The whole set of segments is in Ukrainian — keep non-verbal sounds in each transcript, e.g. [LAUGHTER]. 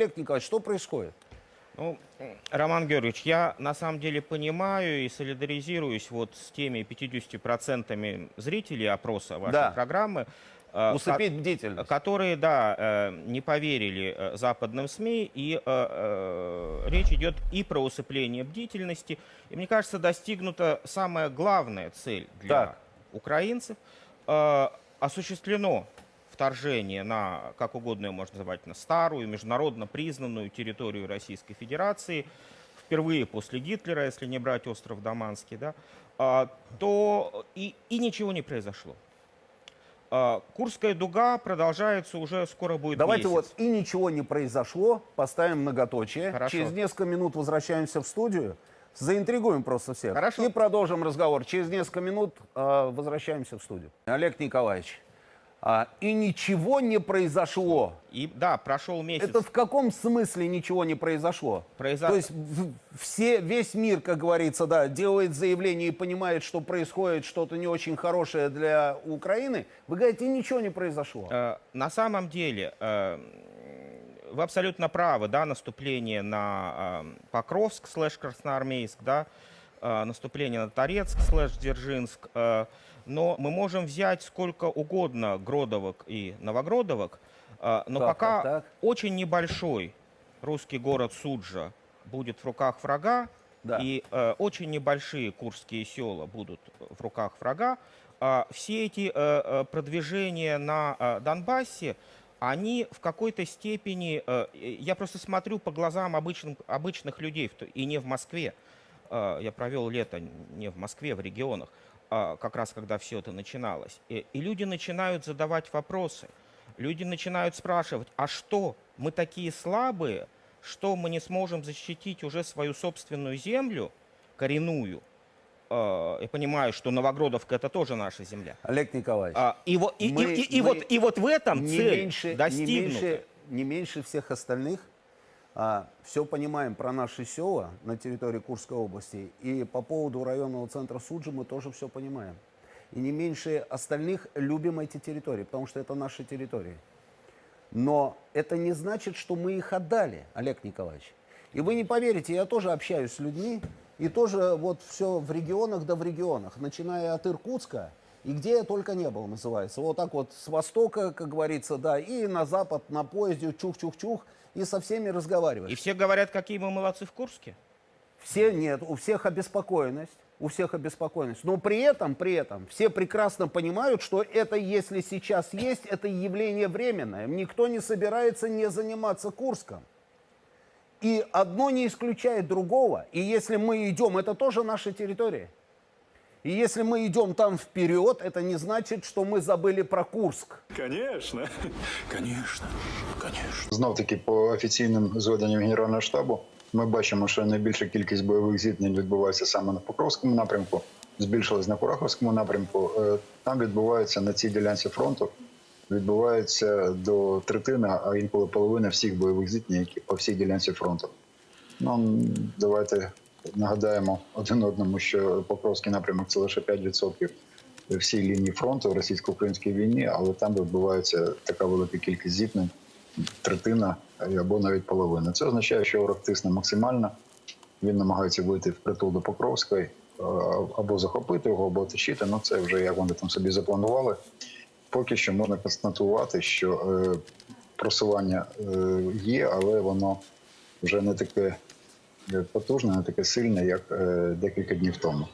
Олег Николаевич, что происходит? Ну, Роман Георгиевич, я на самом деле понимаю и солидаризируюсь вот с теми 50% зрителей опроса вашей Да. программы, э, Усыпить бдительность. которые, да, э, не поверили э, западным СМИ, и э, речь идет и про усыпление бдительности. И мне кажется, достигнута самая главная цель для Так. украинцев. Э, осуществлено вторжение на, как угодно ее можно называть, на старую, международно признанную территорию Российской Федерации, впервые после Гитлера, если не брать остров Даманский, да, а, то и, и ничего не произошло. А, Курская дуга продолжается уже скоро будет Давайте месяц. вот и ничего не произошло, поставим многоточие. Хорошо. Через несколько минут возвращаемся в студию. Заинтригуем просто всех. Хорошо. И продолжим разговор. Через несколько минут э, возвращаемся в студию. Олег Николаевич, а, и ничего не произошло. И да, прошел месяц. Это в каком смысле ничего не произошло? Произо- То есть все, весь мир, как говорится, да, делает заявление и понимает, что происходит что-то не очень хорошее для Украины. Вы говорите, ничего не произошло. Э, На самом деле, э, вы абсолютно правы, да, наступление на э, Покровск слэш Красноармейск, да, э, наступление на Торецк слэш Дзержинск, э, но мы можем взять сколько угодно Гродовок и Новогродовок, э, но Так, пока так, так. очень небольшой русский город Суджа будет в руках врага, Да. и э, очень небольшие курские села будут в руках врага, а, все эти э, э, продвижения на э, Донбассе, они в какой-то степени, э, э, я просто смотрю по глазам обычным, обычных людей, и не в Москве, Э, я провел лето не в Москве, в регионах, а как раз когда все это начиналось. И, и люди начинают задавать вопросы, люди начинают спрашивать, а что, мы такие слабые, что мы не сможем защитить уже свою собственную землю, коренную? Я понимаю, что Новогродовка это тоже наша земля. Олег Николаевич. А, и, вот, и, и- Мы- и- и мы вот, и вот в этом не цель меньше, не достигнута. меньше, не меньше всех остальных все понимаем про наши села на территории Курской области. И по поводу районного центра Суджи мы тоже все понимаем. И не меньше остальных любим эти территории, потому что это наши территории. Но это не значит, что мы их отдали, Олег Николаевич. И вы не поверите, я тоже общаюсь с людьми, и тоже вот все в регионах да в регионах, начиная от Иркутска, и где я только не был, называется. Вот так вот с востока, как говорится, да, и на запад, на поезде, чух-чух-чух, и со всеми разговариваешь. И все говорят, какие мы молодцы в Курске. Все нет, у всех обеспокоенность, у всех обеспокоенность. Но при этом, при этом, все прекрасно понимают, что это, если сейчас есть, это явление временное. Никто не собирается не заниматься Курском. И одно не исключает другого. И если мы идем, это тоже наша территория. И если мы идем там вперед, это не значит, что мы забыли про Курск. Конечно, конечно, конечно. Знов таки по офіційним зведенням Генерального штабу ми бачимо, що найбільша кількість бойових зіткнень відбувається саме на Покровському напрямку, збільшилась на Кураховському напрямку. Е, Там відбувається на цій ділянці фронту. Відбувається до третини, а інколи половини всіх бойових зіткнень, які по всій ділянці фронту. Ну м, давайте нагадаємо один одному, що Покровський напрямок це лише 5% всій лінії фронту в російсько-українській війні, але там відбувається така велика кількість зіткнень, третина або навіть половина. Це означає, що ворог тисне максимально. Він намагається вийти в притул до Покровської або захопити його, або оточити. Ну це вже як вони там собі запланували. Поки що можна констатувати, що е, просування е, є, але воно вже не таке потужне, не таке сильне, як е, декілька днів тому.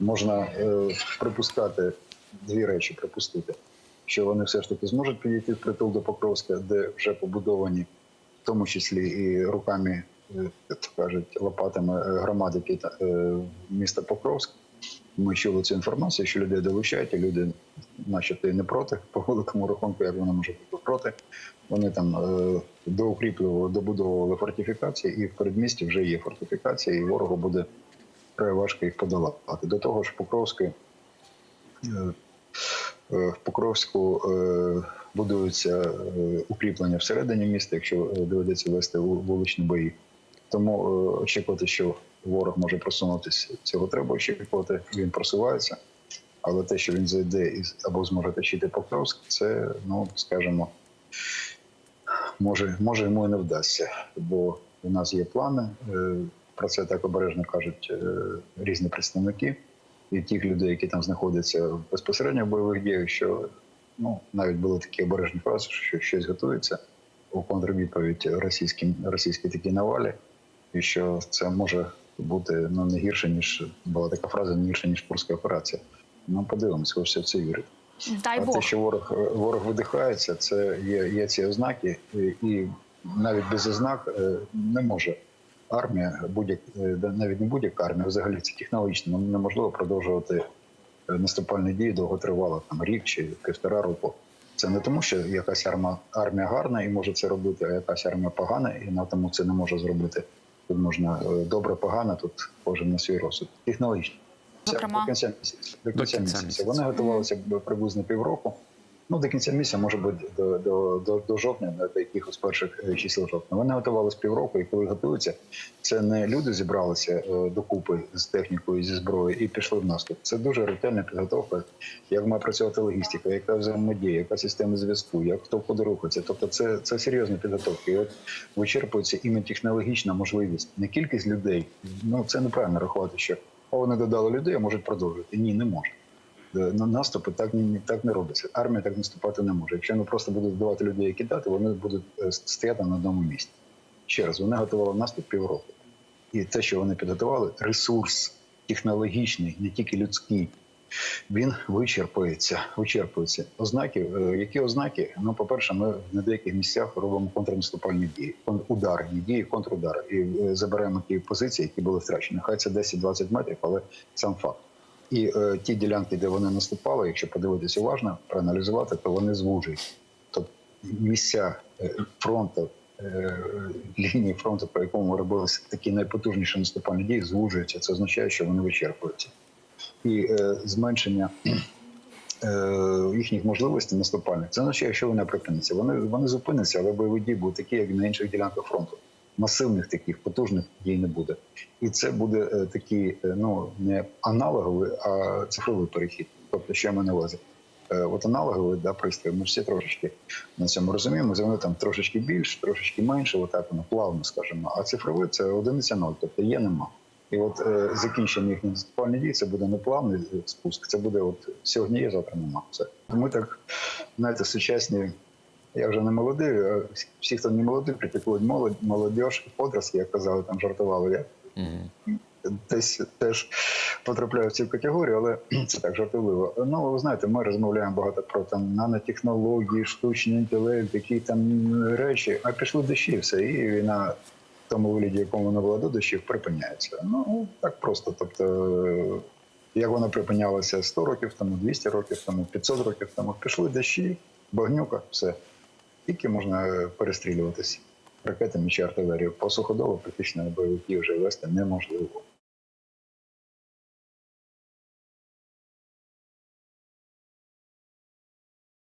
Можна е, припускати дві речі, припустити, що вони все ж таки зможуть підійти в притул до Покровська, де вже побудовані, в тому числі і руками, е, як кажуть, лопатами е, громади е, міста Покровськ. Ми чули цю інформацію, що людей долучають, і люди, начебто, і не проти, по великому рахунку, як вони можуть бути проти. Вони там е, доукріплювали, добудовували фортифікації, і в передмісті вже є фортифікація, і ворогу буде важко їх подолати. До того ж, Покровський, е, е, в Покровську е, будуються е, укріплення всередині міста, якщо доведеться вести вуличні бої. Тому очікувати, що ворог може просунутися, цього треба очікувати. Він просувається. Але те, що він зайде і або зможе тащити Покровськ, це, ну скажімо, може, може йому і не вдасться, бо у нас є плани. е, Про це так обережно кажуть е, різні представники і тих людей, які там знаходяться безпосередньо в бойових діях, що ну навіть були такі обережні фрази, що щось готується у контрвідповідь російським російській такій навалі, і що це може бути ну не гірше ніж була така фраза, не гірше ніж курська операція. Ну подивимось, хочеться в це вірити. Дай А Бог. те, що ворог ворог видихається, це є, є ці ознаки, і, і навіть без ознак е, не може армія, будь-як е, навіть не будь-яка армія, взагалі це технологічно ну, неможливо продовжувати е, наступальні дії довготривало, там рік чи півтора року. Це не тому, що якась армія, армія гарна і може це робити, а якась армія погана, і на тому це не може зробити. Тут можна е, добре, погано, тут кожен на свій розсуд. Технологічно. Зокрема? До кінця місяця. До кінця, кінця місяця. місяця. Вони готувалися приблизно півроку. Ну, до кінця місяця, може бути до, до, до, до жовтня, до якихось перших е, чисел жовтня. Вони готувалися півроку, і коли готуються, це не люди зібралися е, докупи з технікою, зі зброєю і пішли в наступ. Це дуже ретельна підготовка, як має працювати логістика, яка взаємодія, яка система зв'язку, як хто куди рухається. Тобто, це, це серйозна підготовка. І от вичерпується іменно технологічна можливість, не кількість людей. Ну це неправильно рахувати, що о, вони додали людей, а можуть продовжити. Ні, не можуть. Е, на наступи так ні, так не робиться. Армія так наступати не може. Якщо вони просто будуть вбивати людей і кидати, вони будуть е, стояти на одному місці. Ще раз, вони готували наступ півроку. І те, що вони підготували, ресурс технологічний, не тільки людський, він вичерпується. вичерпується. Ознаки, е, які ознаки? Ну, по-перше, ми на деяких місцях робимо контрнаступальні дії, ударні дії, контрудари. І заберемо ті позиції, які були втрачені. Хай це 10-20 метрів, але сам факт. І е, ті ділянки, де вони наступали, якщо подивитися уважно, проаналізувати, то вони звужують. Тобто місця е, фронту, е, лінії фронту, по якому робилися такі найпотужніші наступальні дії, звужуються. Це означає, що вони вичерпуються. І е, зменшення е, їхніх можливостей наступальних, це означає, що вони припиняться. Вони, вони зупиняться, але бойові дії будуть такі, як на інших ділянках фронту. Масивних таких потужних дій не буде. І це буде е, такий, е, ну не аналоговий, а цифровий перехід. Тобто, що я маю на увазі? Е, От аналоговий да, пристрій, ми всі трошечки на цьому розуміємо. Вони там трошечки більше, трошечки менше, отак воно плавно, скажімо. А цифровий це одиниця ноль, тобто є, нема. І от е, закінчення їхньої наступальної дії це буде не плавний спуск, це буде от сьогодні є, завтра нема. Все. Ми так, знаєте, сучасні. Я вже не молодий, а всі- хто не молодий, критикують молодь, молодіж, подростки, як казали, там жартували. Я десь теж потрапляю в цю категорію, але [CLEARS THROAT] це так жартовливо. Ну, ви знаєте, ми розмовляємо багато про там нанотехнології, штучний інтелект, які там речі, а пішли дощі, все, і війна в тому вигляді, якому вона була до дощів, припиняється. Ну, так просто. Тобто, як вона припинялася 100 років тому, 200 років тому, 500 років тому, пішли дощі, багнюка, все. Тільки можна перестрілюватися ракетами чи артилерією. По суходолу практично бойовики вже вести неможливо.